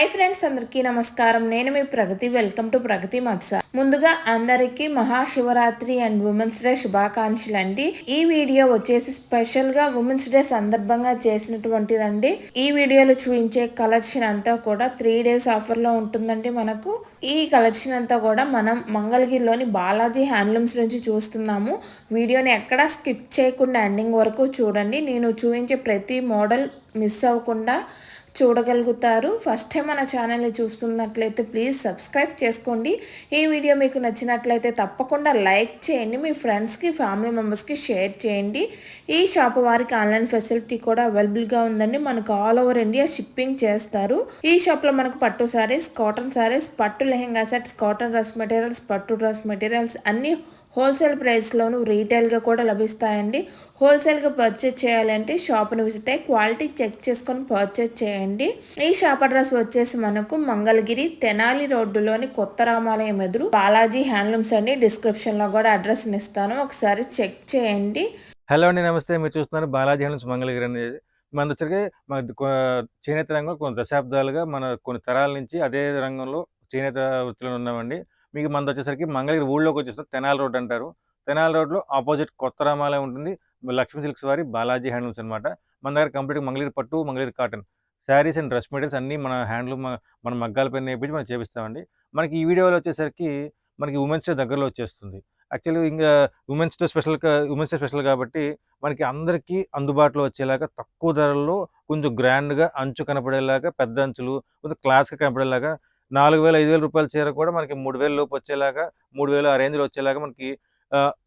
Hi friends అందరికీ నమస్కారం. నేను మీ ప్రగతి. వెల్కమ్ టు ప్రగతి మత్స. ముందుగా అందరికీ మహాశివరాత్రి అండ్ ఉమెన్స్ డే శుభాకాంక్షలు అండి. ఈ వీడియో వచ్చేసి స్పెషల్గా ఉమెన్స్ డే సందర్భంగా చేసినటువంటిదండి. ఈ వీడియోలో చూపించే కలెక్షన్ అంతా కూడా త్రీ డేస్ ఆఫర్లో ఉంటుందండి మనకు. ఈ కలెక్షన్ అంతా కూడా మనం మంగళగిరిలోని బాలాజీ హ్యాండ్లూమ్స్ నుంచి చూస్తున్నాము. వీడియోని ఎక్కడా స్కిప్ చేయకుండా ఎండింగ్ వరకు చూడండి. నేను చూపించే ప్రతి మోడల్ మిస్ అవ్వకుండా చూడగలుగుతారు. ఫస్ట్ టైం మన ఛానల్ని చూస్తున్నట్లయితే ప్లీజ్ సబ్స్క్రైబ్ చేసుకోండి. ఈ వీడియో మీకు నచ్చినట్లయితే తప్పకుండా లైక్ చేయండి. మీ ఫ్రెండ్స్కి ఫ్యామిలీ మెంబర్స్కి షేర్ చేయండి. ఈ షాప్ వారికి ఆన్లైన్ ఫెసిలిటీ కూడా అవైలబుల్గా ఉందండి. మనకు ఆల్ ఓవర్ ఇండియా షిప్పింగ్ చేస్తారు. ఈ షాప్లో మనకు పట్టు సారీస్ కాటన్ సారీస్ పట్టు lehenga sets cotton dress materials పట్టు డ్రెస్ మెటీరియల్స్ అన్నీ హోల్సేల్ ప్రైస్లోను రీటైల్గా కూడా లభిస్తాయండి. హోల్సేల్గా పర్చేజ్ చేయాలంటే షాప్ను విజిట్ అయ్యి క్వాలిటీ చెక్ చేసుకొని పర్చేజ్ చేయండి. ఈ షాప్ అడ్రస్ వచ్చేసి మనకు మంగళగిరి తెనాలి రోడ్డులోని కొత్త రామాలయం ఎదురు బాలాజీ హ్యాండ్లూమ్స్ అండి. డిస్క్రిప్షన్లో కూడా అడ్రస్ ఇస్తాను. ఒకసారి చెక్ చేయండి. హలో అండి నమస్తే. మీరు చూస్తున్నారు బాలాజీ హ్యాండ్లూమ్స్ మంగళగిరి అనేది మన వచ్చరికి మన చేనేత రంగం కొన్ని దశాబ్దాలుగా మన కొన్ని తరాల నుంచి అదే రంగంలో చేనేత వృత్తిలో ఉన్నామండి. మీకు మనది వచ్చేసరికి మంగళగిరి ఊళ్ళోకి వచ్చేసి తెనాలి రోడ్ అంటారు. తెనాలి రోడ్లో ఆపోజిట్ కొత్త రామాలయం ఉంటుంది. లక్ష్మీ సిల్క్స్ వారి బాలాజీ హ్యాండ్లూమ్స్ అనమాట మన దగ్గర కంప్లీట్ మంగళగిరి పట్టు Mangalagiri cotton. Saris and dress materials అన్నీ మన హ్యాండ్లూమ్ మన మగ్గాల పైన నేర్పించి మనం చేపిస్తామండి. మనకి ఈ వీడియోలో వచ్చేసరికి మనకి ఉమెన్స్ డే దగ్గరలో వచ్చేస్తుంది. యాక్చువల్లీ ఇంకా women's day special women's day special కాబట్టి మనకి అందరికీ అందుబాటులో వచ్చేలాగా తక్కువ ధరల్లో కొంచెం గ్రాండ్గా అంచు కనపడేలాగా పెద్ద అంచులు కొంచెం క్లాస్గా కనపడేలాగా నాలుగు వేల ఐదు వేల రూపాయల చీర కూడా మనకి మూడు వేల లోపు వచ్చేలాగా మూడు వేలు ఆ రేంజ్లో వచ్చేలాగా మనకి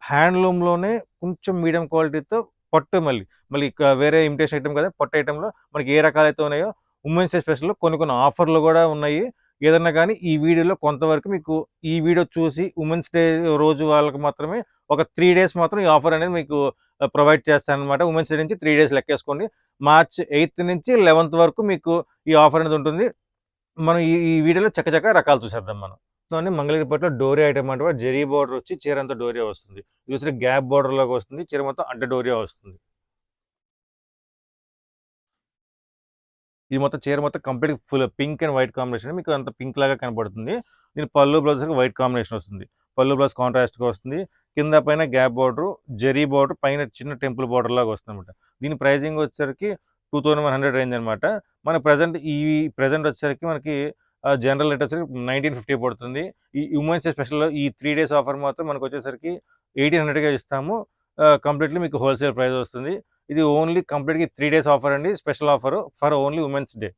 హ్యాండ్లూమ్లోనే కొంచెం మీడియం క్వాలిటీతో పట్టు మళ్ళీ మళ్ళీ వేరే ఇమిటేషన్ ఐటమ్ కదా పట్టు ఐటెంలో మనకి ఏ రకాలైతే ఉన్నాయో ఉమెన్స్ డే స్పెషల్ కొన్ని కొన్ని ఆఫర్లు కూడా ఉన్నాయి. ఏదన్నా కానీ ఈ వీడియోలో కొంతవరకు మీకు ఈ వీడియో చూసి ఉమెన్స్ డే రోజు వాళ్ళకి మాత్రమే ఒక త్రీ డేస్ మాత్రం ఈ ఆఫర్ అనేది మీకు ప్రొవైడ్ చేస్తాను అనమాట ఉమెన్స్ డే నుంచి త్రీ డేస్ లెక్కేసుకోండి. మార్చ్ ఎయిత్ నుంచి లెవెన్త్ వరకు మీకు ఈ ఆఫర్ అనేది ఉంటుంది. మనం ఈ ఈ వీడియోలో చక్కచక్క రకాలు చూసేద్దాం మనం. దాన్ని మంగళగిరిపేటలో డోరీ ఐటమ్ అంటే జెరీ బార్డర్ వచ్చి చీర అంతా డోరియా వస్తుంది. ఇది వచ్చి గ్యాప్ బోర్డర్ లాగా వస్తుంది చీర మొత్తం అడ్డ డోరియా వస్తుంది. ఇది మొత్తం చీర మొత్తం complete full pink and white combination మీకు అంత పింక్ లాగా కనబడుతుంది దీని పళ్ళు బ్లౌజ్ వైట్ కాంబినేషన్ వస్తుంది. పళ్ళు బ్లౌజ్ కాంట్రాస్ట్గా వస్తుంది. కింద పైన గ్యాప్ బార్డర్ జెరీ బార్డర్ పైన చిన్న టెంపుల్ బార్డర్ లాగా వస్తుంది అనమాట దీని ప్రైజింగ్ వచ్చేసరికి two thousand one hundred range అనమాట మన ప్రజెంట్ ఈ ప్రజెంట్ వచ్చేసరికి మనకి జనరల్ రేట్ వచ్చేసరికి నైన్టీన్ ఫిఫ్టీ పడుతుంది. ఈ ఉమెన్స్ స్పెషల్ ఈ త్రీ డేస్ ఆఫర్ మాత్రం మనకు వచ్చేసరికి ఎయిటీన్ హండ్రెడ్గా ఇస్తాము. కంప్లీట్లీ మీకు హోల్సేల్ ప్రైస్ వస్తుంది. ఇది ఓన్లీ కంప్లీట్గా త్రీ డేస్ ఆఫర్ అండి. Special offer for only women's day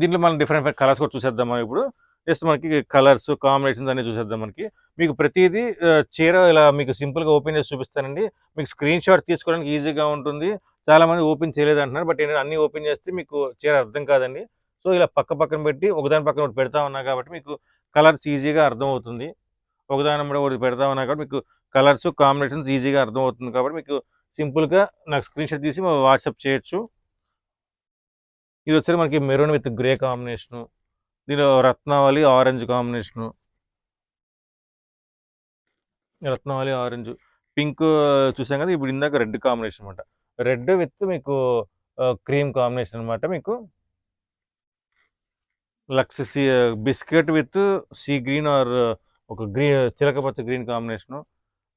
దీంట్లో మనం డిఫరెంట్ కలర్స్ కూడా చూసేద్దాం మనం ఇప్పుడు. జస్ట్ మనకి కలర్స్ కాంబినేషన్స్ అన్ని చూసేద్దాం మనకి. మీకు ప్రతిదీ చీర ఇలా మీకు సింపుల్గా ఓపెన్ చేసి చూపిస్తానండి. మీకు స్క్రీన్ షాట్ తీసుకోవడానికి ఈజీగా ఉంటుంది. చాలా మంది ఓపెన్ చేయలేదు అంటున్నారు బట్ ఏంటంటే అన్ని ఓపెన్ చేస్తే మీకు చీర అర్థం కాదండి. సో ఇలా పక్క పక్కన పెట్టి ఒకదాని పక్కన ఒకటి పెడతా ఉన్నా కాబట్టి మీకు కలర్స్ ఈజీగా అర్థమవుతుంది. ఒకదాని మీద ఒకటి పెడతా ఉన్నా కాబట్టి మీకు కలర్స్ కాంబినేషన్స్ ఈజీగా అర్థమవుతుంది కాబట్టి మీకు సింపుల్గా నాకు స్క్రీన్ షాట్ తీసి వాట్సాప్ చేయొచ్చు. ఇది వచ్చి మనకి మెరూన్ విత్ గ్రే కాంబినేషను దీనిలో రత్నావళి ఆరెంజ్ కాంబినేషను. రత్నావళి ఆరెంజ్. పింక్ చూసాం కదా ఇప్పుడు ఇందాక రెడ్ కాంబినేషన్ అనమాట రెడ్ విత్ మీకు క్రీమ్ కాంబినేషన్ అనమాట మీకు. లక్స్ C biscuit with sea green or ఒక గ్రీన్ చిలకపచ్చ గ్రీన్ కాంబినేషను.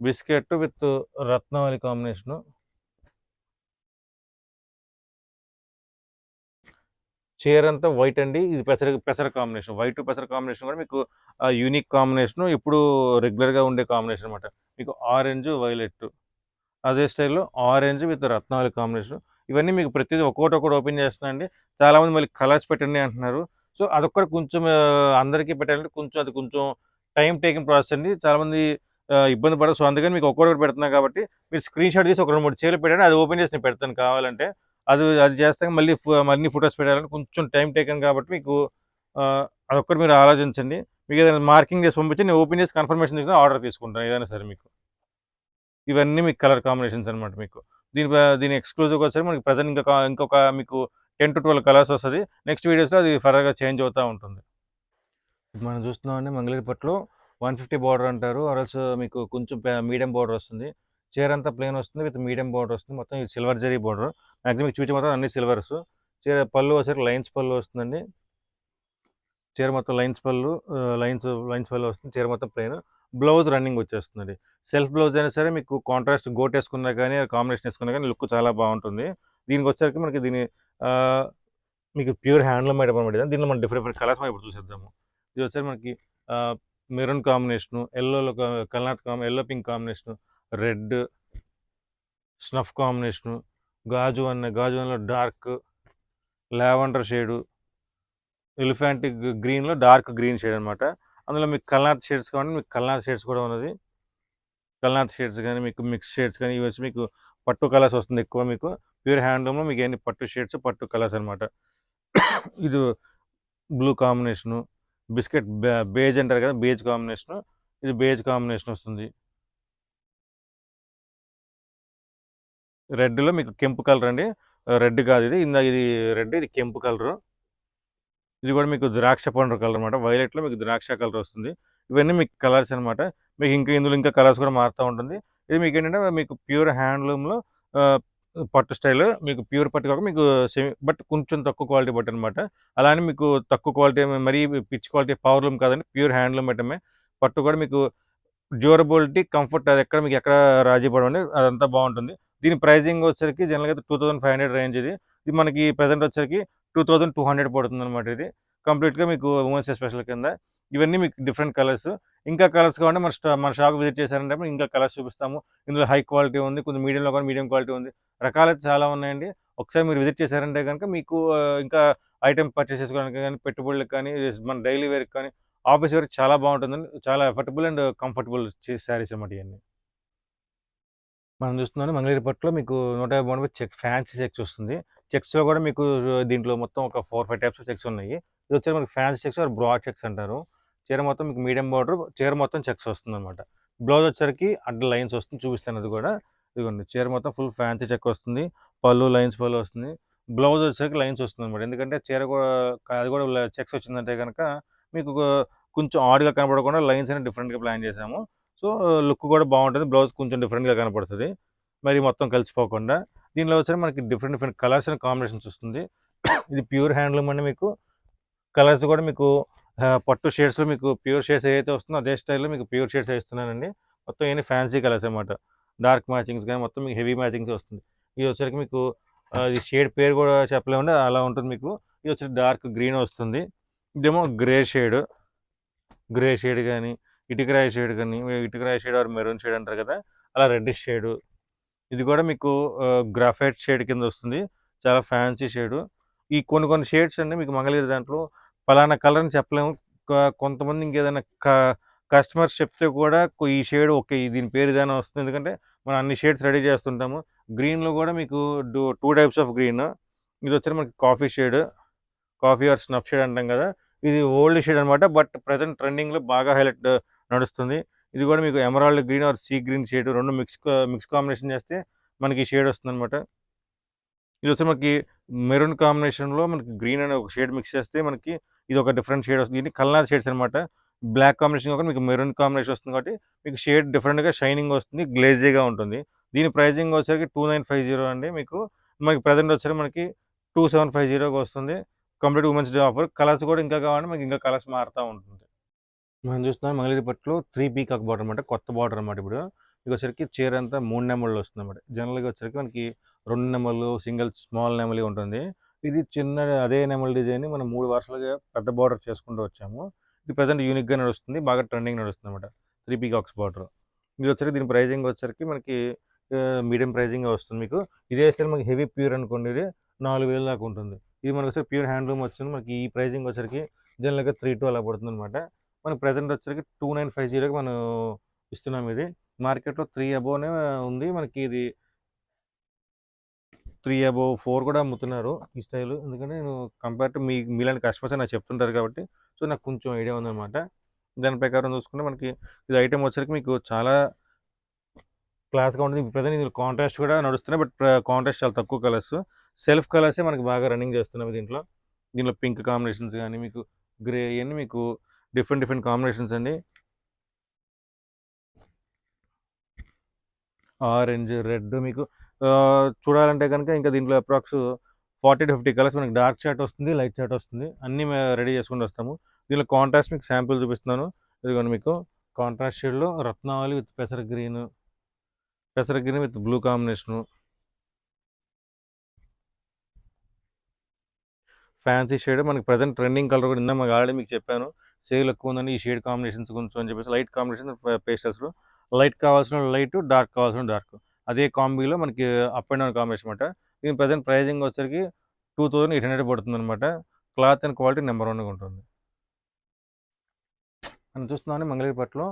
బిస్కెట్ విత్ రత్నావళి కాంబినేషను. చీర అంతా వైట్ అండి. ఇది పెసర పెసర కాంబినేషన్. వైట్ పెసర కాంబినేషన్ కూడా మీకు యూనిక్ కాంబినేషన్. ఇప్పుడు రెగ్యులర్గా ఉండే కాంబినేషన్ అనమాట మీకు ఆరెంజ్ వైలెట్. అదే స్టైల్లో ఆరెంజ్ విత్ రత్నాలు కాంబినేషన్. ఇవన్నీ మీకు ప్రతిదీ ఒక్కొక్కటి ఒకటి ఓపెన్ చేస్తున్నా అండి చాలామంది మళ్ళీ కలర్స్ పెట్టండి అంటున్నారు. సో అదొక్కటి కొంచెం అందరికీ పెట్టాలంటే కొంచెం అది కొంచెం టైం టేకింగ్ ప్రాసెస్ అండి. చాలామంది ఇబ్బంది పడదు సో అందుకని మీకు ఒక్కొక్కటి పెడుతున్నాం కాబట్టి మీరు స్క్రీన్ షాట్ తీసి ఒక రెండు మూడు చీరలు పెట్టండి. అది ఓపెన్ చేసి పెడతాను కావాలంటే. అది అది చేస్తాక మళ్ళీ మళ్ళీ మరిన్ని ఫొటోస్ పెట్టాలంటే కొంచెం టైం టేకన్ కాబట్టి మీకు అదొక్కటి మీరు ఆలోచించండి. మీకు ఏదైనా మార్కింగ్ చేసి పంపించి నేను ఓపెన్ చేసి కన్ఫర్మేషన్ తీసుకుని ఆర్డర్ తీసుకుంటాను. ఏదైనా సరే మీకు. ఇవన్నీ మీకు కలర్ కాంబినేషన్స్ అనమాట మీకు. దీని దీని ఎక్స్క్లూజివ్ వచ్చేసి మనకి ప్రజెంట్ ఇంకా ఇంకొక మీకు టెన్ టు ట్వెల్వ్ కలర్స్ వస్తుంది. నెక్స్ట్ వీడియోస్లో అది ఫర్దర్గా చేంజ్ అవుతూ ఉంటుంది. మనం చూస్తున్నామండి మంగళగిరిపట్లో వన్ ఫిఫ్టీ బార్డర్ అంటారు. అరల్స్ మీకు కొంచెం మీడియం బార్డర్ వస్తుంది. చీర అంతా ప్లేన్ వస్తుంది విత్ మీడియం బార్డర్ వస్తుంది. మొత్తం ఇది సిల్వర్ జరీ బార్డర్ మ్యాక్సిమం చూపించే మొత్తం అన్ని సిల్వర్స్ చీర పళ్ళు వచ్చేసరికి లైన్స్ పళ్ళు వస్తుందండి. చీర మొత్తం లైన్స్ పళ్ళు లైన్స్ లైన్స్ పళ్ళు వస్తుంది. చీర మొత్తం ప్లెయిన్ బ్లౌజ్ రన్నింగ్ వచ్చేస్తుంది సెల్ఫ్ బ్లౌజ్ అయినా సరే మీకు కాంట్రాస్ట్ గోట్ వేసుకున్నా కానీ కాంబినేషన్ వేసుకున్నా కానీ లుక్ చాలా బాగుంటుంది. దీనికి వచ్చేసరికి మనకి దీని మీకు ప్యూర్ హ్యాండ్లూమ్ ఐటమ్ అనమాట దీనిలో మనం డిఫరెంట్ డిఫరెంట్ కలర్స్ మనం ఇప్పుడు చూసేద్దాము. ఇది వచ్చేసరికి మనకి మెరూన్ కాంబినేషను ఎల్లోలో కల్నాథ్ combi yellow pink combination red snuff combination గాజు అన్న గాజు అన్నలో డార్క్ లావెండర్ షేడు ఎలిఫాంటిక్ గ్రీన్లో డార్క్ గ్రీన్ షేడ్ అనమాట అందులో మీకు కల్నాథ్ షేడ్స్ కావాలి మీకు కల్నాథ్ షేడ్స్ కూడా ఉన్నది. కల్నాథ్ షేడ్స్ కానీ మీకు మిక్స్ షేడ్స్ కానీ ఇవి వచ్చి మీకు పట్టు కలర్స్ వస్తుంది ఎక్కువ మీకు. ప్యూర్ హ్యాండ్లూమ్లో మీకు ఏంటి పట్టు షేడ్స్ పట్టు కలర్స్ అనమాట ఇది బ్లూ కాంబినేషను బిస్కెట్ బేజ్ అంటారు కదా బేజ్ కాంబినేషను ఇది బేజ్ కాంబినేషన్ వస్తుంది. రెడ్లో మీకు కెంపు కలర్ అండి. రెడ్ కాదు ఇది. ఇందా ఇది రెడ్ ఇది కెంపు కలరు. ఇది కూడా మీకు ద్రాక్ష పండు కలర్ అనమాట వైలెట్లో మీకు ద్రాక్ష కలర్ వస్తుంది. ఇవన్నీ మీకు కలర్స్ అనమాట మీకు ఇంకా ఇందులో ఇంకా కలర్స్ కూడా మారుతూ ఉంటుంది. ఇది మీకు ఏంటంటే మీకు ప్యూర్ హ్యాండ్లూమ్లో పట్టు స్టైల్ మీకు ప్యూర్ పట్టు కాక మీకు సెమీ బట్ కొంచెం తక్కువ క్వాలిటీ బట్ అనమాట అలానే మీకు తక్కువ క్వాలిటీ మరీ పిచ్ క్వాలిటీ పవర్లూమ్ కాదండి ప్యూర్ హ్యాండ్లూమ్ ఐటమే. పట్టు కూడా మీకు డ్యూరబిలిటీ కంఫర్ట్ అది ఎక్కడ మీకు ఎక్కడ రాజీ పడవండి. అదంతా బాగుంటుంది. దీని ప్రైజింగ్ వచ్చేసరికి జనరల్గా అయితే two thousand five hundred range ఇది. ఇది మనకి ప్రజెంట్ వచ్చేసరికి టూ థౌసండ్ టూ హండ్రెడ్ పడుతుంది అనమాట ఇది. కంప్లీట్గా మీకు ఉమెన్స్ స్పెషల్ కింద. ఇవన్నీ మీకు డిఫరెంట్ కలర్స్. ఇంకా కలర్స్ కావాలంటే మన స్టా మన షాప్ విజిట్ చేశారంటే ఇంకా కలర్స్ చూపిస్తాము. ఇందులో హై క్వాలిటీ ఉంది కొంచెం మీడియంలో కూడా మీడియం క్వాలిటీ ఉంది. రకాలు చాలా ఉన్నాయండి. ఒకసారి మీరు విజిట్ చేశారంటే కనుక మీకు ఇంకా ఐటెం పర్చేస్ చేసుకోవడానికి కానీ పెట్టుబడులకు కానీ మన డైలీ వేర్కి కానీ ఆఫీస్ వేర్కి చాలా బాగుంటుందండి చాలా ఎఫర్టబుల్ అండ్ కంఫర్టబుల్ శారీస్ అన్నమాట ఇవన్నీ మనం చూస్తున్నాం మంగళగిరి పట్టులో మీకు నూట యాభై మూడు చెక్ ఫ్యాన్సీ చెక్స్ వస్తుంది. చెక్స్లో కూడా మీకు దీంట్లో మొత్తం ఒక ఫోర్ ఫైవ్ టైప్స్ చెక్స్ ఉన్నాయి. ఇది వచ్చేసి మనకి fans checks or broad checks అంటారు. చీర మొత్తం మీకు మీడియం బార్డర్ చీర మొత్తం చెక్స్ వస్తుంది అనమాట బ్లౌజ్ వచ్చరికి అడ్డ లైన్స్ వస్తుంది చూపిస్తాను అది కూడా. ఇదిగోండి చీర మొత్తం ఫుల్ ఫ్యాన్సీ చెక్ వస్తుంది. పళ్ళు లైన్స్ పళ్ళు వస్తుంది. బ్లౌజ్ వచ్చేసరికి లైన్స్ వస్తుంది అనమాట ఎందుకంటే చీర కూడా అది కూడా చెక్స్ వచ్చిందంటే కనుక మీకు కొంచెం ఆడ్గా కనపడకుండా లైన్స్ అనేది డిఫరెంట్గా ప్లాన్ చేసాము సో లుక్ కూడా బాగుంటుంది. బ్లౌజ్ కొంచెం డిఫరెంట్గా కనపడుతుంది. మరి మొత్తం కలిసిపోకుండా. దీనిలో వచ్చి మనకి different different colours and combinations వస్తుంది. ఇది ప్యూర్ హ్యాండ్లూమ్ అండి మీకు. కలర్స్ కూడా మీకు పట్టు షేడ్స్లో మీకు ప్యూర్ షేడ్స్ ఏదైతే వస్తుందో అదే స్టైల్లో మీకు ప్యూర్ షేడ్స్ వేస్తున్నానండి మొత్తం ఏమి ఫ్యాన్సీ కలర్స్ అనమాట డార్క్ మ్యాచింగ్స్ కానీ మొత్తం మీకు హెవీ మ్యాచింగ్స్ వస్తుంది. ఇది వచ్చరికి మీకు ఇది షేడ్ పేరు కూడా చెప్పలేము అలా ఉంటుంది మీకు. ఇది వచ్చి డార్క్ గ్రీన్ వస్తుంది. ఇదేమో గ్రే షేడ్ గ్రే షేడ్ కానీ ఇటుకరాయి షేడ్ కానీ ఇటుకరాయి షేడ్ ఆర్ మెరూన్ షేడ్ అంటారు కదా అలా రెడ్డిష్ షేడు ఇది కూడా మీకు గ్రాఫైట్ షేడ్ కింద వస్తుంది. చాలా ఫ్యాన్సీ షేడు. ఈ కొన్ని కొన్ని షేడ్స్ అండి మీకు మంగళగిరి దాంట్లో. పలానా కలర్ అని చెప్పలేము. కొంతమంది ఇంకేదైనా కస్టమర్స్ చెప్తే కూడా ఈ షేడ్ ఓకే దీని పేరు ఏదైనా వస్తుంది. ఎందుకంటే మనం అన్ని షేడ్స్ రెడీ చేస్తుంటాము. గ్రీన్లో కూడా మీకు టూ టైప్స్ ఆఫ్ గ్రీన్. ఇది వచ్చి మనకి coffee shade. Coffee or snuff shade అంటాం కదా. ఇది ఓల్డ్ షేడ్ అనమాట బట్ ప్రజెంట్ ట్రెండింగ్లో బాగా హైలైట్ నడుస్తుంది. ఇది కూడా మీకు emerald green or sea green shade రెండు మిక్స్ మిక్స్ కాంబినేషన్ చేస్తే మనకి షేడ్ వస్తుంది అనమాట ఇది వచ్చి మనకి మెరూన్ కాంబినేషన్లో మనకి గ్రీన్ అనే ఒక షేడ్ మిక్స్ చేస్తే మనకి ఇది ఒక డిఫరెంట్ షేడ్ వస్తుంది. ఇది కల్నార్ షేడ్స్ అనమాట బ్లాక్ కాంబినేషన్ కాకుండా మీకు మెరూన్ కాంబినేషన్ వస్తుంది కాబట్టి మీకు షేడ్ డిఫరెంట్గా షైనింగ్ వస్తుంది గ్లేజీగా ఉంటుంది. దీని ప్రైజింగ్ వచ్చేసరికి టూ నైన్ ఫైవ్ జీరో అండి మీకు. మనకి ప్రజెంట్ వచ్చేసరికి మనకి టూ సెవెన్ ఫైవ్ జీరోకి వస్తుంది. Complete women's day offer. Colours కూడా ఇంకా కావాలంటే మనకి ఇంకా కలర్స్ మారుతూ ఉంటుంది. మనం చూస్తున్నాం మంగళగిరి పట్టులో త్రీ పీకాక్ బార్డర్ అనమాట కొత్త బార్డర్ అనమాట ఇప్పుడు. ఇది వచ్చరికి చీర అంతా మూడు నెంబర్లు వస్తుంది అనమాట జనరల్గా వచ్చరికి మనకి రెండు నెంబర్లు సింగిల్ స్మాల్ నెమలి ఉంటుంది. ఇది చిన్న అదే నెమల్ డిజైన్ మనం మూడు వరుసలుగా పెద్ద బార్డర్ చేసుకుంటూ వచ్చాము. ఇది ప్రజెంట్ యూనిక్గా నడుస్తుంది బాగా ట్రెండింగ్ నడుస్తుంది అనమాట త్రీ పీకాక్స్ బార్డర్ ఇది వచ్చరికి దీని ప్రైజింగ్ వచ్చరికి మనకి మీడియం ప్రైజింగ్ వస్తుంది మీకు. ఇదే స్టైల్ మనకి హెవీ ప్యూర్ అనుకోండి ఇది నాలుగు వేలు దాకా ఉంటుంది. ఇది మనకి వచ్చి ప్యూర్ హ్యాండ్లూమ్ వచ్చింది మనకి ఈ ప్రైజింగ్ వచ్చరికి జనరల్గా త్రీ టూ అలా పడుతుంది అనమాట మనకి ప్రజెంట్ వచ్చరికి టూ నైన్ ఫైవ్ జీరోకి మనం ఇస్తున్నాం ఇది. మార్కెట్లో త్రీ అబోనే ఉంది. మనకి ఇది త్రీ అబోవ్ ఫోర్ కూడా అమ్ముతున్నారు ఈ స్టైల్ ఎందుకంటే నేను కంపేర్ టు మీ మీలాంటి కస్టమర్స్ నాకు చెప్తుంటారు కాబట్టి. సో నాకు కొంచెం ఐడియా ఉందన్నమాట. దాని ప్రకారం చూసుకుంటే మనకి ఇది ఐటెం వచ్చరికి మీకు చాలా క్లాస్గా ఉంటుంది. ప్రజెంట్ ఇది కాంట్రాస్ట్ కూడా నడుస్తున్నాయి. బట్ కాంట్రాస్ట్ చాలా తక్కువ కలర్స్ సెల్ఫ్ కలర్సే మనకి బాగా రన్నింగ్ చేస్తున్నాయి దీంట్లో. దీంట్లో పింక్ కాంబినేషన్స్ కానీ మీకు గ్రే ఇవన్నీ మీకు డిఫరెంట్ డిఫరెంట్ కాంబినేషన్స్ అండి. ఆరెంజ్ రెడ్ మీకు చూడాలంటే కనుక ఇంకా దీంట్లో approx forty to fifty colours మనకి డార్క్ చాట్ వస్తుంది లైట్ చాట్ వస్తుంది. అన్నీ రెడీ చేసుకుంటూ వస్తాము. దీనిలో కాంట్రాస్ట్ మీకు శాంపుల్ చూపిస్తున్నాను. ఇదిగోండి మీకు కాంట్రాస్ట్ షేడ్లో రత్నావళి విత్ పెసర గ్రీన్ పెసర green with blue combination. Fancy shade మనకి ప్రజెంట్ ట్రెండింగ్ కలర్ కూడా ఇందా మాకు ఆల్రెడీ మీకు చెప్పాను. సేల్ ఎక్కువ ఉందని ఈ షేడ్ కాంబినేషన్స్ కొంచెం అని చెప్పేసి లైట్ కాంబినేషన్ పేస్టల్స్లో. లైట్ కావాల్సిన లైట్ డార్క్ కావాల్సిన డార్క్. అదే కాంబీలో మనకి అప్ అండ్ డౌన్ కాంబినేషన్ అనమాట దీని ప్రజెంట్ ప్రైజింగ్ వచ్చరికి టూ థౌజండ్ ఎయిట్ హండ్రెడ్ పడుతుంది అనమాట క్లాత్ అండ్ క్వాలిటీ నెంబర్ వన్గా ఉంటుంది. మనం చూస్తున్నాం మంగళగిరిపట్లో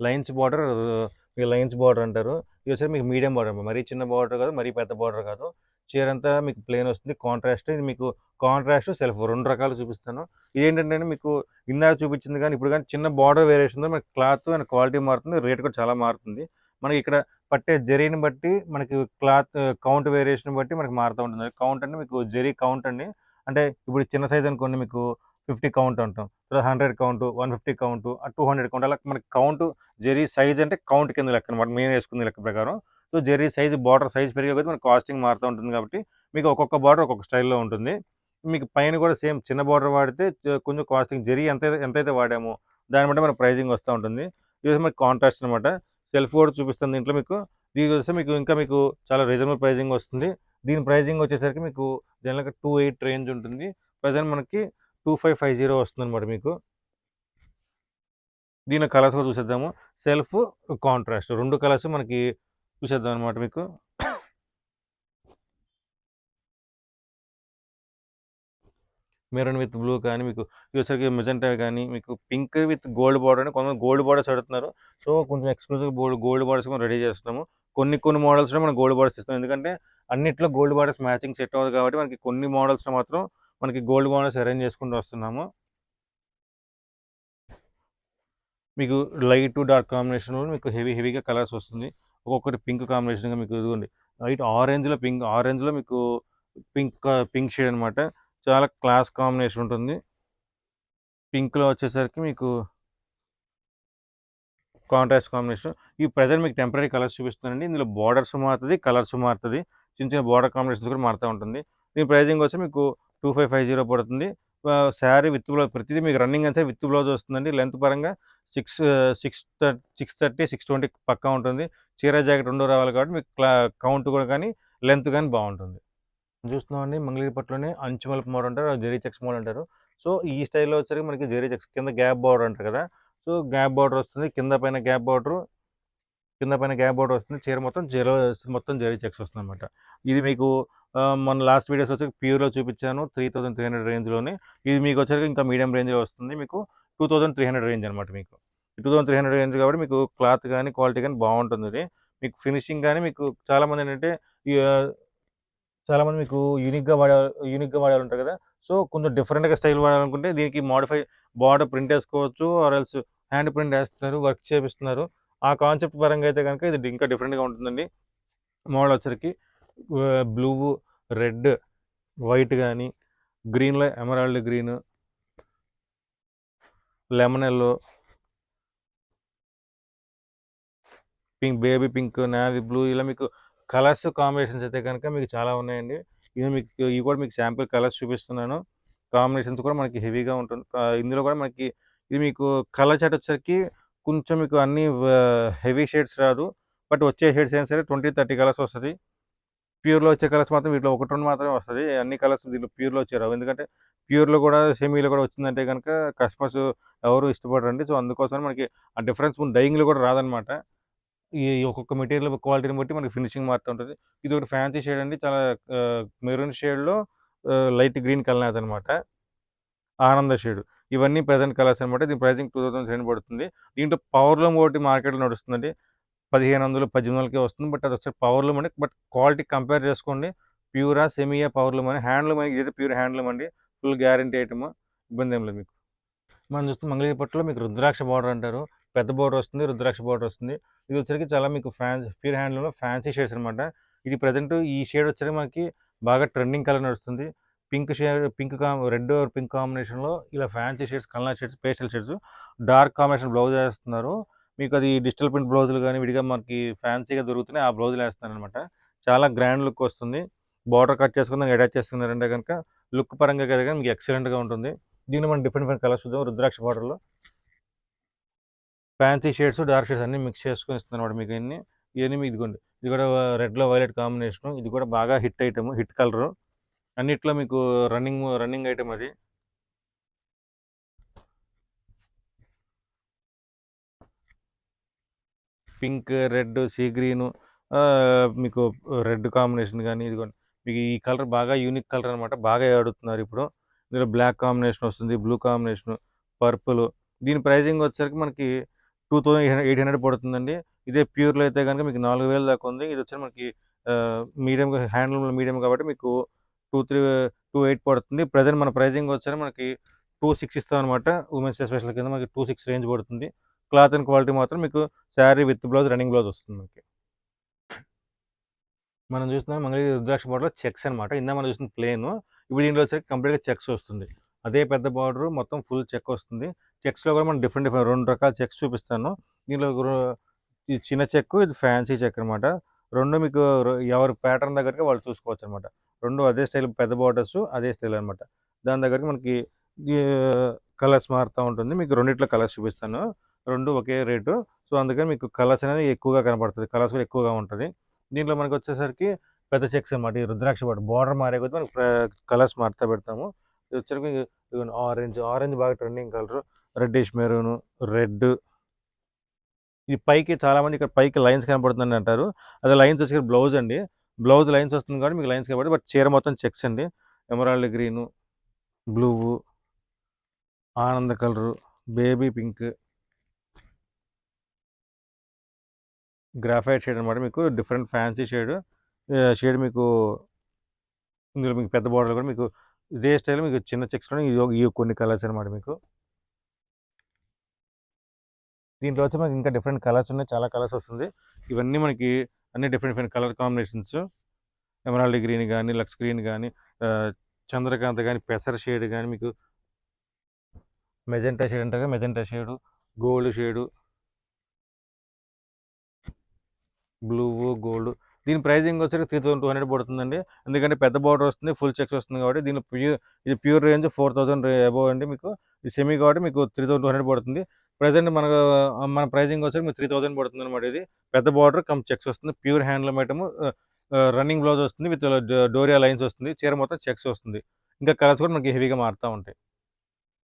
లైన్స్ బార్డర్ మీకు లైన్స్ బార్డర్ అంటారు. ఇది వచ్చేసి మీకు మీడియం బార్డర్ మరీ చిన్న బార్డర్ కాదు మరీ పెద్ద బార్డర్ కాదు. చీర అంతా మీకు ప్లేన్ వస్తుంది. కాంట్రాస్ట్ ఇది మీకు కాంట్రాస్ట్ సెల్ఫ్ రెండు రకాలు చూపిస్తాను. ఇదేంటంటే మీకు ఇందాక చూపించింది కానీ ఇప్పుడు కానీ చిన్న బార్డర్ వేరియేషన్ మనకి క్లాత్ అండ్ క్వాలిటీ మారుతుంది. రేట్ కూడా చాలా మారుతుంది. మనకి ఇక్కడ పట్టే జరీని బట్టి మనకి క్లాత్ కౌంట్ వేరియేషన్ బట్టి మనకి మారుతూ ఉంటుంది. కౌంట్ అంటే మీకు జరీ కౌంట్ అండి. అంటే ఇప్పుడు చిన్న సైజ్ అనుకోండి మీకు ఫిఫ్టీ కౌంట్ అంటాం. తర్వాత hundred count one fifty count two hundred count అలా మనకి కౌంట్ జరీ సైజ్ అంటే కౌంట్ కింద లెక్క అనమాట మేము వేసుకునే లెక్క ప్రకారం. So zari size border size పెరిగే కొద్దీ మనకి కాస్టింగ్ మారుతూ ఉంటుంది కాబట్టి మీకు ఒక్కొక్క బార్డర్ ఒక్కొక్క స్టైల్లో ఉంటుంది. మీకు పైన కూడా సేమ్ చిన్న బార్డర్ వాడితే కొంచెం కాస్టింగ్ జెరీ ఎంత ఎంతైతే వాడామో దాన్ని బట్టి మన ప్రైజింగ్ వస్తూ ఉంటుంది. ఇది మనకి కాంట్రాస్ట్ అనమాట సెల్ఫ్ కూడా చూపిస్తుంది దీంట్లో మీకు. దీనికి వస్తే మీకు ఇంకా మీకు చాలా రీజనబుల్ ప్రైజింగ్ వస్తుంది. దీని ప్రైజింగ్ వచ్చేసరికి మీకు జనరల్గా టూ ఎయిట్ రేంజ్ ఉంటుంది. ప్రజెంట్ మనకి టూ ఫైవ్ ఫైవ్ జీరో వస్తుంది అనమాట మీకు. దీని కలర్స్ కూడా చూసేద్దాము. Self contrast. రెండు కలర్స్ మనకి చూసేద్దాం అనమాట మీకు. మెరూన్ విత్ బ్లూ కానీ మీకు ఇది వచ్చరికి మెజెంటా కానీ మీకు పింక్ విత్ గోల్డ్ బార్డర్ అని కొంతమంది గోల్డ్ బార్డర్స్ అడుగుతున్నారు. సో కొంచెం ఎక్స్క్లూజివ్ గోల్డ్ గోల్డ్ బార్డర్స్ కూడా రెడీ చేస్తున్నాము. కొన్ని కొన్ని మోడల్స్లో మనం గోల్డ్ బార్డర్స్ ఇస్తాం ఎందుకంటే అన్నిట్లో గోల్డ్ బార్డర్స్ మ్యాచింగ్ సెట్ అవ్వదు కాబట్టి మనకి కొన్ని మోడల్స్లో మాత్రం మనకి గోల్డ్ బార్డర్స్ అరేంజ్ చేసుకుంటూ వస్తున్నాము. మీకు లైట్ డార్క్ కాంబినేషన్లో మీకు హెవీ హెవీగా కలర్స్ వస్తుంది. ఒక్కొక్కటి పింక్ కాంబినేషన్గా మీకు ఇదిగోండి. లైట్ ఆరెంజ్లో పింక్ ఆరెంజ్లో మీకు పింక్ పింక్ షేడ్ అనమాట చాలా క్లాస్ కాంబినేషన్ ఉంటుంది. పింక్లో వచ్చేసరికి మీకు కాంట్రాస్ట్ కాంబినేషన్ ఈ ప్రజెంట్ మీకు టెంపరీ కలర్స్ చూపిస్తున్నానండి. ఇందులో బార్డర్స్ మారుతుంది కలర్స్ మారుతుంది చిన్న చిన్న బార్డర్ కాంబినేషన్స్ కూడా మారుతూ ఉంటుంది. దీని ప్రైజింగ్ వచ్చి మీకు టూ ఫైవ్ ఫైవ్ జీరో పడుతుంది. శారీ విత్ బ్లౌజ్ ప్రతిదీ మీకు రన్నింగ్ అంతా విత్ బ్లౌజ్ వస్తుందండి. లెంత్ పరంగా six six six thirty six twenty పక్కా ఉంటుంది. చీర జాకెట్ రెండు రావాలి కాబట్టి మీకు క్లా కౌంట్ కూడా కానీ లెంత్ కానీ బాగుంటుంది. చూస్తున్నామండి మంగళగిరిపట్లోనే అంచు మలుపు మోడల్ అంటారు జెరీ చెక్స్ మోడల్ అంటారు. సో ఈ స్టైల్లో వచ్చరికి మనకి జెరీ చెక్స్ కింద గ్యాప్ బార్డర్ అంటారు కదా. సో గ్యాప్ బార్డర్ వస్తుంది కింద పైన గ్యాప్ బార్డర్ కింద పైన గ్యాప్ బార్డర్ వస్తుంది చీర మొత్తం జెరో మొత్తం జెరీ చెక్స్ వస్తుంది అనమాట ఇది మీకు మన లాస్ట్ వీడియోస్ వచ్చి ప్యూర్లో చూపించాను త్రీ థౌసండ్ త్రీ హండ్రెడ్ రేంజ్లోనే. ఇది మీకు వచ్చరికి ఇంకా మీడియం రేంజ్లో వస్తుంది మీకు two thousand three hundred range అనమాట మీకు. Two thousand three hundred range కాబట్టి మీకు క్లాత్ కానీ క్వాలిటీ కానీ బాగుంటుంది ఇది. మీకు ఫినిషింగ్ కానీ మీకు చాలామంది ఏంటంటే చాలామంది మీకు యూనిక్గా వాడే యూనిక్గా వాడాలి ఉంటారు కదా. సో కొంచెం డిఫరెంట్గా స్టైల్ వాడాలనుకుంటే దీనికి మోడిఫై బార్డర్ ప్రింట్ వేసుకోవచ్చు ఆర్ ఎల్స్ హ్యాండ్ ప్రింట్ వేస్తున్నారు వర్క్ చేపిస్తున్నారు. ఆ కాన్సెప్ట్ పరంగా అయితే కనుక ఇది ఇంకా డిఫరెంట్గా ఉంటుందండి. మోడల్ వచ్చరికి బ్లూ రెడ్ వైట్ కానీ గ్రీన్లో emerald green lemon yellow pink baby pink navy blue ఇలా మీకు కలర్స్ కాంబినేషన్స్ అయితే కనుక మీకు చాలా ఉన్నాయండి. ఇవి మీకు ఇవి కూడా మీకు శాంపుల్ కలర్స్ చూపిస్తున్నాను. కాంబినేషన్స్ కూడా మనకి హెవీగా ఉంటుంది. ఇందులో కూడా మనకి ఇది మీకు కలర్ చాట్ వచ్చేసరికి కొంచెం మీకు అన్ని హెవీ షేడ్స్ రాదు. బట్ వచ్చే షేడ్స్ అయినా సరే ట్వంటీ థర్టీ కలర్స్ వస్తుంది. ప్యూర్లో వచ్చే కలర్స్ మాత్రం వీటిలో ఒకటి రెండు మాత్రమే వస్తుంది. అన్ని కలర్స్ దీంట్లో ప్యూర్లో వచ్చే రావు. ఎందుకంటే ప్యూర్లో కూడా సెమీలో కూడా వచ్చిందంటే కనుక కస్టమర్స్ ఎవరు ఇష్టపడరండి. సో అందుకోసం మనకి ఆ డిఫరెన్స్ డైయింగ్లో కూడా రాదనమాట. ఈ ఒక్కొక్క మెటీరియల్ క్వాలిటీని బట్టి మనకి ఫినిషింగ్ మారుతూ ఉంటుంది. ఇది ఒకటి ఫ్యాన్సీ షేడ్ అండి. చాలా మెరూన్ షేడ్లో లైట్ గ్రీన్ కలర్ అనమాట ఆనంద షేడ్. ఇవన్నీ ప్రజెంట్ కలర్స్ అనమాట దీని ప్రైసింగ్ టూ థౌసండ్ సెవెన్ పడుతుంది. దీంట్లో పవర్లూమ్ ఒకటి మార్కెట్లో నడుస్తుందండి. పదిహేను వందలు పద్దెనిమిది వందలకే వస్తుంది. బట్ అది వచ్చే పవర్లూమ్ అండి. బట్ క్వాలిటీ కంపేర్ చేసుకోండి. ప్యూరా సెమీయా పవర్లూమ్ అని హ్యాండ్లూమ్ అని ఇది ప్యూర్ హ్యాండ్లూమ్ అండి. Full guarantee item. ఇబ్బంది ఏం లేదు మీకు. మనం చూస్తే మంగళగిరిపట్టులో మీకు రుద్రాక్ష బార్డర్ అంటారు. పెద్ద బోర్డర్ వస్తుంది రుద్రాక్ష బార్డర్ వస్తుంది. ఇది వచ్చరికి చాలా మీకు ఫ్యాన్స్ ప్యూర్ హ్యాండ్లూమ్లో ఫ్యాన్సీ షేడ్స్ అనమాట ఇది ప్రజెంట్ ఈ షేడ్ వచ్చరికి మనకి బాగా ట్రెండింగ్ కలర్ నడుస్తుంది. పింక్ షేడ్ పింక్ కాం రెడ్ పింక్ కాంబినేషన్లో ఇలా fancy shades colour shades pastel shades dark combination blouse వేస్తున్నారు. మీకు అది డిజిటల్ ప్రింట్ బ్లౌజులు కానీ విడిగా మనకి ఫ్యాన్సీగా దొరుకుతున్నాయి ఆ బ్లౌజులు వేస్తున్నారు అనమాట చాలా గ్రాండ్ లుక్ వస్తుంది. బార్డర్ కట్ చేసుకుని అటాచ్ చేసుకున్నారంటే కనుక లుక్ పరంగా కదా మీకు ఎక్సలెంట్గా ఉంటుంది. దీన్ని మనం డిఫరెంట్ డిఫరెంట్ కలర్స్ చూద్దాం. రుద్రాక్ష బార్డర్లో ఫ్యాన్సీ షేడ్స్ డార్క్ షేడ్స్ అన్ని మిక్స్ చేసుకొని ఇస్తుంది మీకు అన్ని ఇవన్నీ మీకు ఇదిగోండి. ఇది కూడా రెడ్లో వైలెట్ కాంబినేషన్ ఇది కూడా బాగా హిట్ ఐటమ్ హిట్ కలర్ అన్నిట్లో మీకు రన్నింగ్ రన్నింగ్ ఐటమ్ అది. పింక్ రెడ్ సీ గ్రీన్ మీకు రెడ్ కాంబినేషన్ కానీ ఇదిగోండి. మీకు ఈ కలర్ బాగా యూనిక్ కలర్ అనమాట బాగా ఆడుతున్నారు ఇప్పుడు. ఇందులో బ్లాక్ కాంబినేషన్ వస్తుంది బ్లూ కాంబినేషన్ పర్పుల్ దీని ప్రైజింగ్ వచ్చేసరికి మనకి టూ థౌసండ్ ఎయిట్ హండ్రెడ్ పడుతుందండి. ఇదే ప్యూర్లో అయితే కనుక మీకు నాలుగు వేలు దాకా ఉంది. ఇది వచ్చి మనకి మీడియం హ్యాండ్లూమ్ మీడియం కాబట్టి మీకు టూ త్రీ టూ ఎయిట్ పడుతుంది. ప్రజెంట్ మన ప్రైజింగ్ వచ్చారు మనకి టూ సిక్స్ ఇస్తాం అనమాట ఉమెన్స్ స్పెషల్ కింద మనకి టూ సిక్స్ రేంజ్ పడుతుంది. క్లాత్ అండ్ క్వాలిటీ మాత్రం మీకు sari with blouse running blouse వస్తుంది మనకి. మనం చూస్తున్నాం మంగళగిరి రుద్రాక్ష బార్డర్లో చెక్స్ అనమాట ఇందా మనం చూసిన ప్లేన్. ఇప్పుడు దీంట్లో వచ్చేసరికి కంప్లీట్గా చెక్స్ వస్తుంది. అదే పెద్ద బార్డర్ మొత్తం ఫుల్ చెక్ వస్తుంది. చెక్స్లో కూడా మనం డిఫరెంట్ డిఫరెంట్ రెండు రకాల చెక్స్ చూపిస్తాను. దీనిలో ఇది చిన్న చెక్ ఇది ఫ్యాన్సీ చెక్ అనమాట రెండు మీకు ఎవరి ప్యాటర్న్ దగ్గరికి వాళ్ళు చూసుకోవచ్చు అనమాట రెండు అదే స్టైల్ పెద్ద బార్డర్స్ అదే స్టైల్ అనమాట దాని దగ్గరికి మనకి కలర్స్ మారుతూ ఉంటుంది. మీకు రెండిట్లో కలర్స్ చూపిస్తాను. రెండు ఒకే రేటు. సో అందుకని మీకు కలర్స్ అనేది ఎక్కువగా కనపడుతుంది. కలర్స్ కూడా ఎక్కువగా ఉంటుంది. దీంట్లో మనకు వచ్చేసరికి పెద్ద చెక్స్ అనమాట ఈ రుద్రాక్ష బార్డర్. బార్డర్ మారే కొద్దీ మనకి కలర్స్ మారుతూ పెడతాము. ఇది వచ్చరికి ఆరెంజ్. ఆరెంజ్ బాగా trending colour. Reddish maroon red ఇది పైకి చాలా మంది ఇక్కడ పైకి లైన్స్ కనపడుతుందని అంటారు. అదే లైన్స్ వచ్చి బ్లౌజ్ అండి. బ్లౌజ్ లైన్స్ వస్తుంది కాబట్టి మీకు లైన్స్ కనబడి బట్ చీర మొత్తం చెక్స్ అండి. ఎమరాల్డ్ గ్రీను బ్లూ ఆనంద colour baby pink. Graphite shade అనమాట మీకు. Different fancy shade. షేడ్ మీకు ఇందులో మీకు పెద్ద బార్డర్ కూడా మీకు ఇదే స్టైల్ మీకు చిన్న చెక్స్లో ఈ కొన్ని కలర్స్ అనమాట మీకు. దీంట్లో వచ్చి మనకి ఇంకా డిఫరెంట్ కలర్స్ ఉన్నాయి. చాలా కలర్స్ వస్తుంది. ఇవన్నీ మనకి అన్ని different different colour combinations emerald green కానీ లక్స్ గ్రీన్ కానీ చంద్రకాంత్ కానీ పెసర్ షేడ్ కానీ మీకు మెజెంటా షేడ్ అంటారు magenta shade gold shade blue gold దీని ప్రైజింగ్ వచ్చేసి త్రీ థౌసండ్ టూ హండ్రెడ్ పడుతుందండి. ఎందుకంటే పెద్ద బార్డర్ వస్తుంది ఫుల్ చెక్స్ వస్తుంది కాబట్టి దీని ప్యూర్ ఇది pure range four thousand above అండి మీకు. ఇది సెమీ కాబట్టి మీకు త్రీ థౌసండ్ టూ హండ్రెడ్ పడుతుంది. ప్రజెంట్ మనకు మన ప్రైజింగ్ వచ్చేసి మీకు త్రీ థౌసండ్ పడుతుంది అనమాట ఇది. పెద్ద బార్డర్ కమ్ చెక్స్ వస్తుంది pure handloom item running blouse వస్తుంది విత్ డోరియా లైన్స్ వస్తుంది చీర మొత్తం చెక్స్ వస్తుంది. ఇంకా కలర్స్ కూడా మనకి హెవీగా మారుతూ ఉంటాయి.